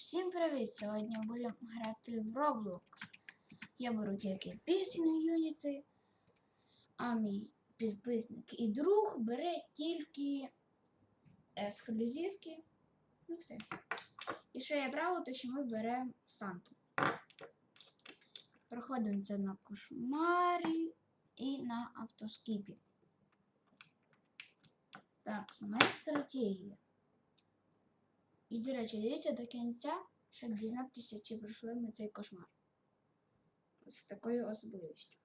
Всім привіт! Сьогодні будемо грати в Roblox. Я беру тільки пісні юніти, а мій підписник і друг бере тільки ексклюзивки. Ну все. І що я брала, то що ми беремо Санту. Проходимо це на кошмарі і на автоскіпі. Так, моя стратегія. І, до речі, дивіться до кінця, щоб дізнатися, чи пройшли ми цей кошмар. З такою особливістю.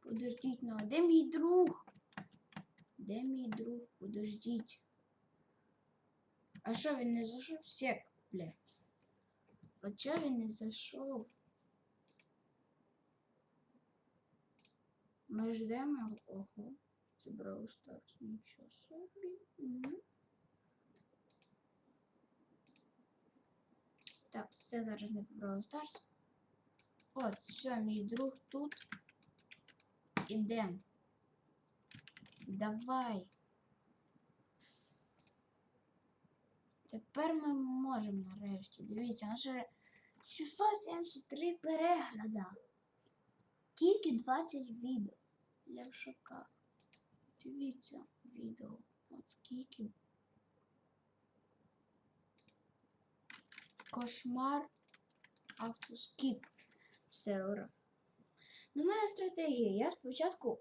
Подождіть, ну де мій друг? Де мій друг? Подождіть. А що він не зайшов? Сек, бля. А чого він не зайшов? Ми ждемо. Ого. Це Brawl Stars. Нічого собі. Мгм. Так, це зараз не Brawl Stars. От, все, мій друг тут. Ідем. Давай. Тепер ми можемо нарешті. Дивіться, у нас вже 673 перегляда. Тільки 20 відео. Я в шоках. Дивіться відео. От скільки. Кошмар. Автоскіп. Ура. Ну, моя стратегія. Я спочатку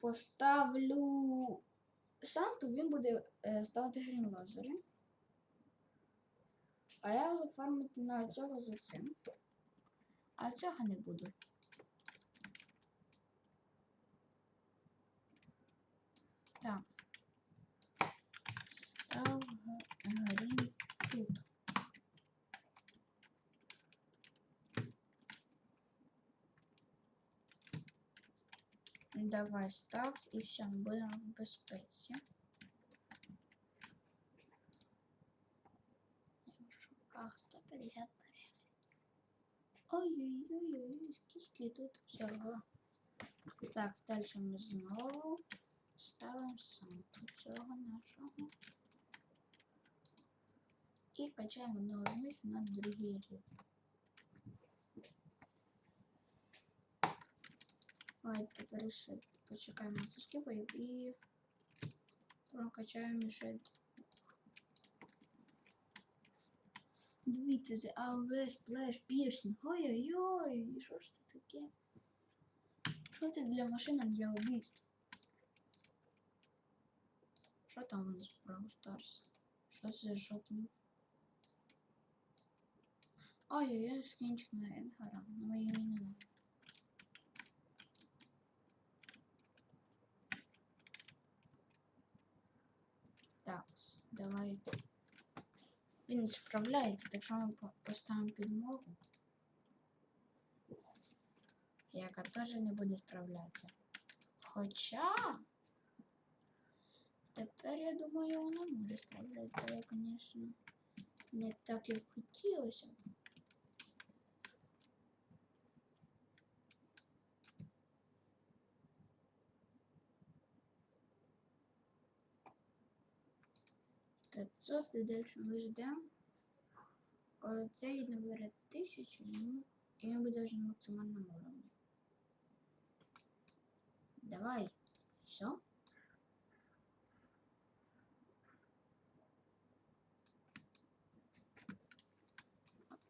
поставлю Санту, він буде е, ставити грінлазери. А я буду фармити на цього за цим. А цього не буду. Так. Став грін тут. Давай став і все, ми будемо в безпеці. Шуках 150 переглядів. Ой-ой-ой, скільки тут всього. Так, далі ми знову ставимо самку цього нашого. І качаємо одного них на другий рівень. Ой, тепер ще почекаємо до скіпу і прокачаємо ще. Дивіться, це АВ сплеш пірсинг. Ой-ой-ой, що ж це таке? Що це для машини для убийств? Що там у нас в Brawl Stars? Що це за шопінг? Ой-ой-ой, скінчик на Едгара. Ну мені не надо. Так, давайте. Він справляється, так що ми по- поставимо підмогу. Яка теж не буде справлятися. Хоча. Тепер, я думаю, вона може справлятися. Я, звісно, не так, як хотілося. П'ятсот і далі ми ждемо. Коли цей набере тисячу, ну, і він буде вже на максимальному уровні. Давай. Все.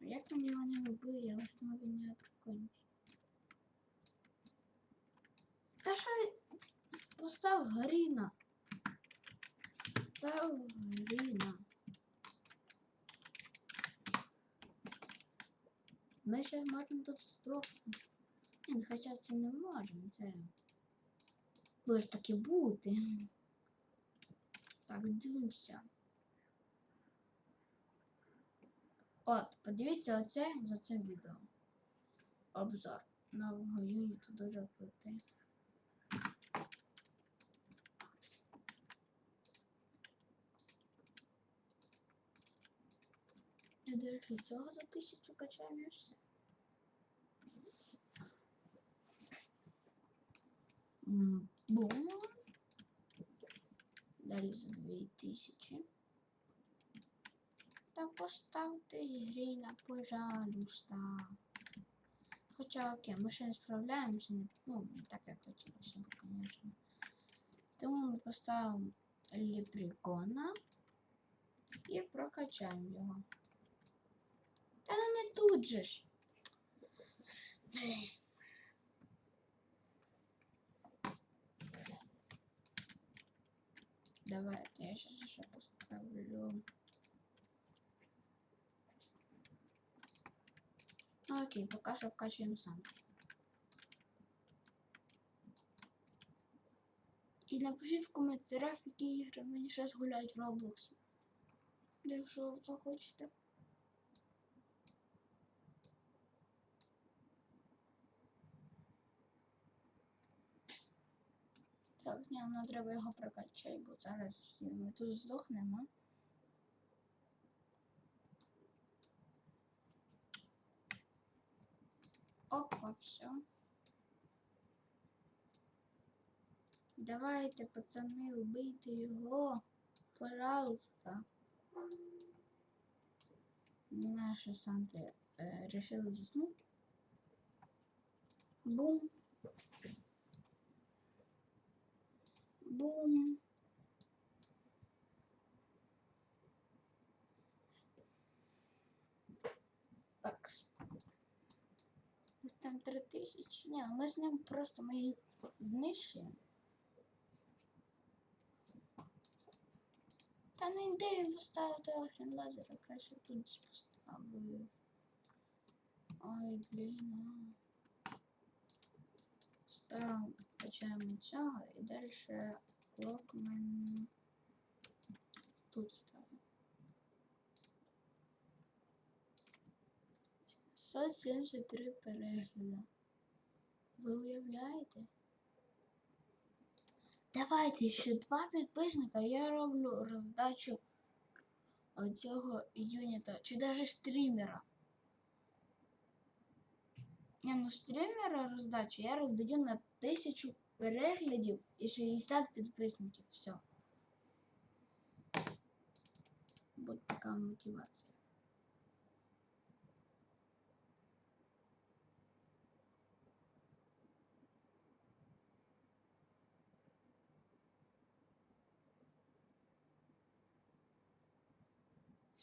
Як мені його не робили, я думаю, він не. Та що він? Постав Гаріна. Став Гаріна. Ми ще можемо тут здохнути. Ну хоча це не можемо, це. Буде ж таки бути. Так, дивимося. От, подивіться оце за це відео. Обзор нового юніту дуже крутий. Я речі, цього за тисячу качаємо все. Бум. далі за 2000. Та поставте грі на пожалуйста. Хоча окей, ми ще не справляємося, ну, так як хотілося б, звісно. Тому ми поставимо ліприкона і прокачаємо його. Та ну не тут же ж. Давайте я сейчас еще поставлю. Окей, пока что вкачиваем сам. І напишіть в коментарях, які ігри мені зараз гуляють в Роблоксі. Якщо ви захочете. Так, ні, ну треба його прокачати, бо зараз ми тут здохнемо. Опа, все. Давайте, пацани, убийте його. Пожалуйста. Наши санты э, решили заснуть. Бум. Бум. Так. Там три тисячі. Ні, ми з ним просто ми їх знищуємо. Та не йде він поставив того лазера, краще тут десь поставив. Ой, блін. Ставимо, качаємо цього і далі клокмен тут ставимо. 173 перегляда. Ви уявляєте? Давайте ще два підписника. Я роблю роздачу цього юніта. Чи навіть стрімера. Не, ну стрімера роздачу я роздаю на 1000 переглядів і 60 підписників. Все. Буде така мотивація.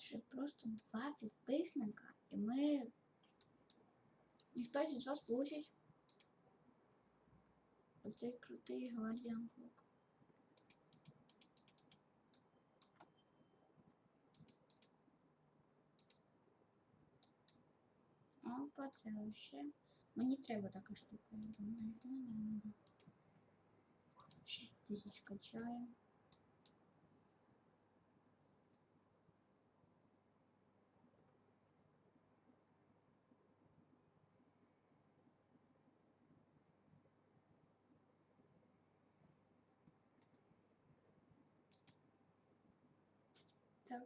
Ще просто два підписника, і ми. І хтось із вас получить оцей крутий гвардіан блок. Опа, це вообще. Мені треба така штука, я думаю. Ну, не надо. 6 тисяч качаємо.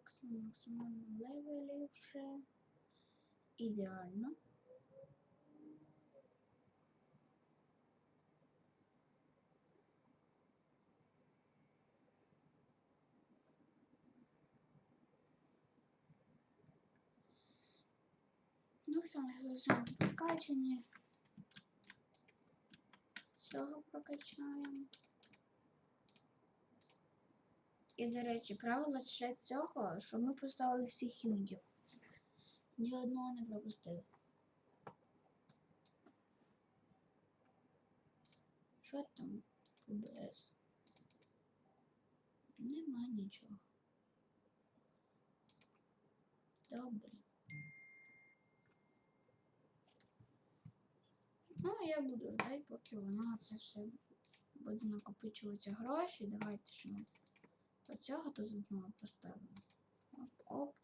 Так, максимально левелів вже. Ідеально. Ну, саме головне прокачані. Цього прокачаємо. І, до речі, правило ще цього, що ми поставили всіх юнітів. Ні одного не пропустили. Що там по БС? Нема нічого. Добре. Ну, я буду ждати, поки воно це все буде накопичуватися гроші. Давайте що ми оцього тут з поставимо. Оп-оп. Давайте.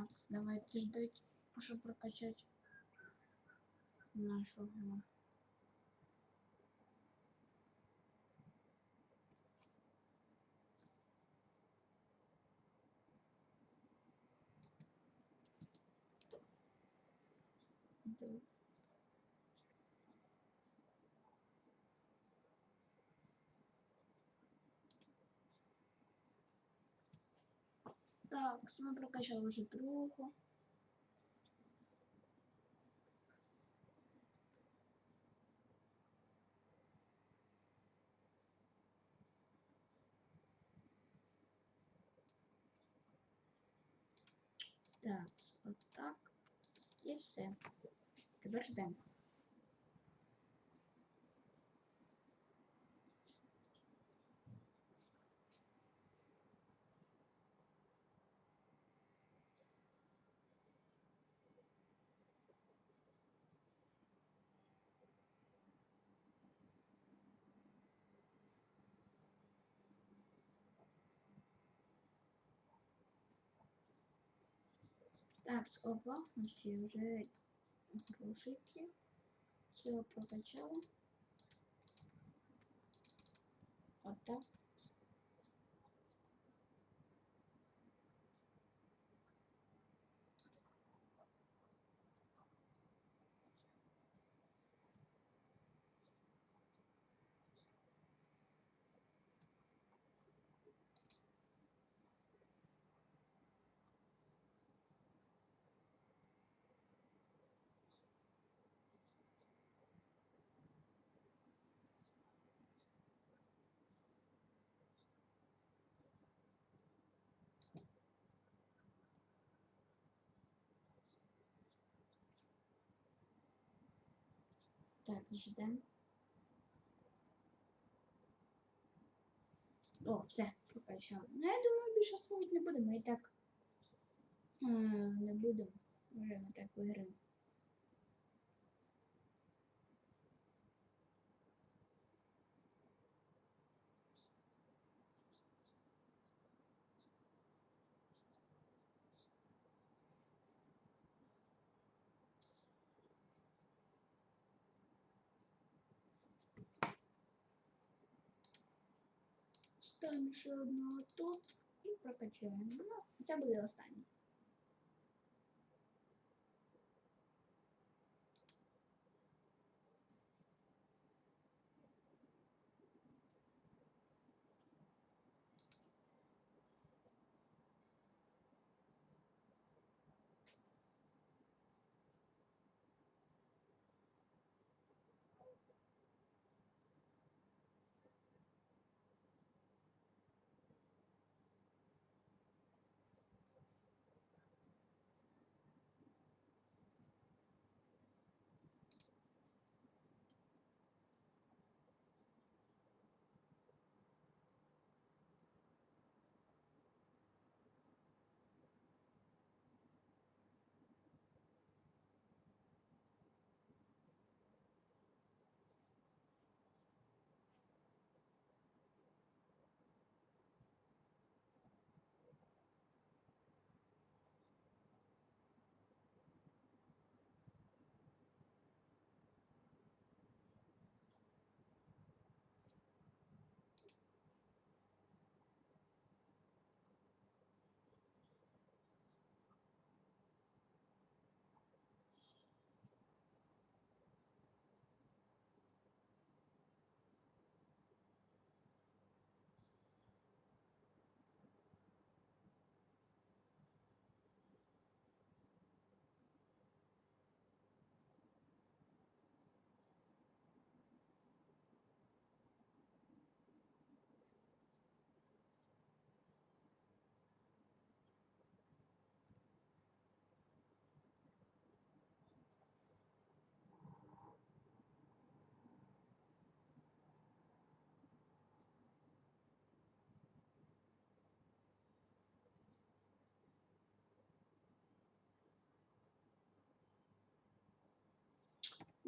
Так, давайте ждать, щоб прокачати нашого. Ми прокачали вже другу. Так, отак. І все. Тепер ждемо. Так, опа, є вже грушики. Все прокачала. Отак. Так, ждемо. О, все, прокачали. Ну, я думаю, більше ставити не будемо. І так а, не будемо. Вже ми так виграємо. Ставимо ще одного тут і прокачаємо. Ну, це буде останнє.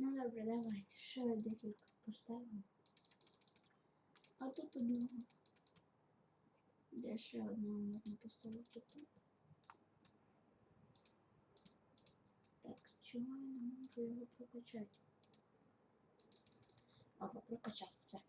Ну добре, давайте. Ще декілька поставимо. А тут одного. Де ще одного можна поставити тут? Так, с чего я не можу його прокачати? Або прокачаться?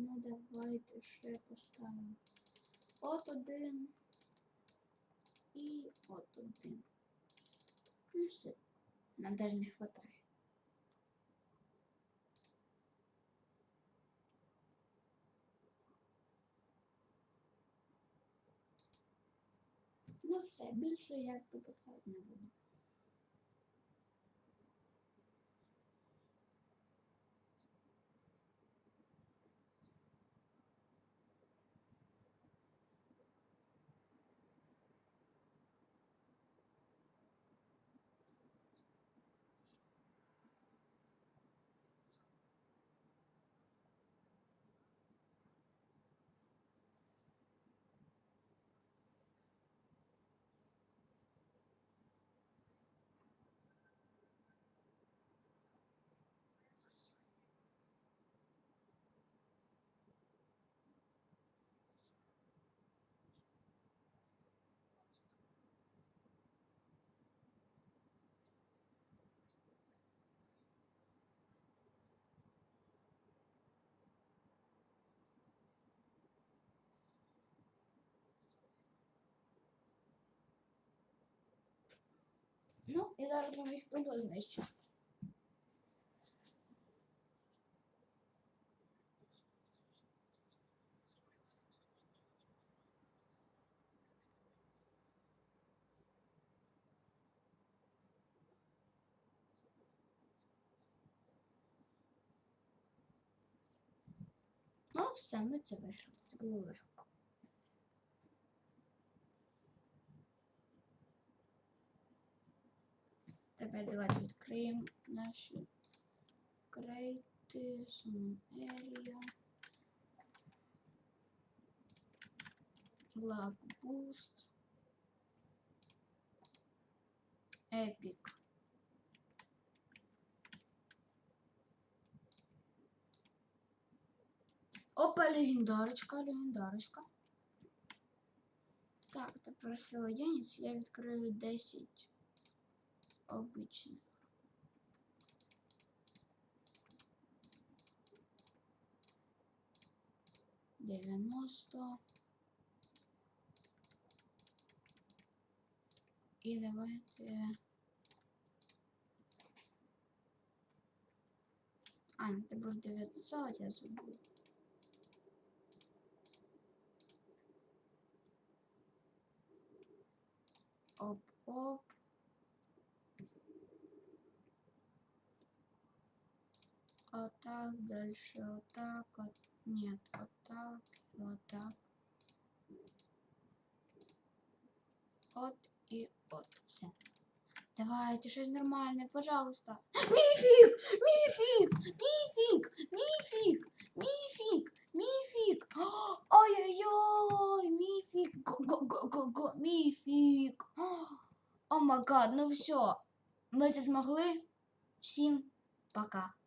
Ну давайте ще поставимо. От один. І от один. Ну все. Нам даже не хватає. Ну все, більше я тут поставити не буду. Ну, і зараз вам їх тут знищу. Ну, все, ми це виграли. Це було легко. Тепер давайте відкриємо. Наші крейти, Summon Area, Lag Boost, Epic. Опа, легендарочка, легендарочка. Так, тепер сила Яніс. Я відкрию 10 обичних. Дев'яносто. І давайте. А, це був 900, я забув. Оп, оп. Вот так, дальше вот так, вот, нет, вот так, вот так. От і от, все. Давайте щось нормальне, пожалуйста. Міфік! Міфік! Міфік! Міфік! Міфік! Міфік! Ой-ой-ой! Міфік! Го-го-го-го-го! Міфік! О май гад, ну все. Ми це змогли. Всім пока.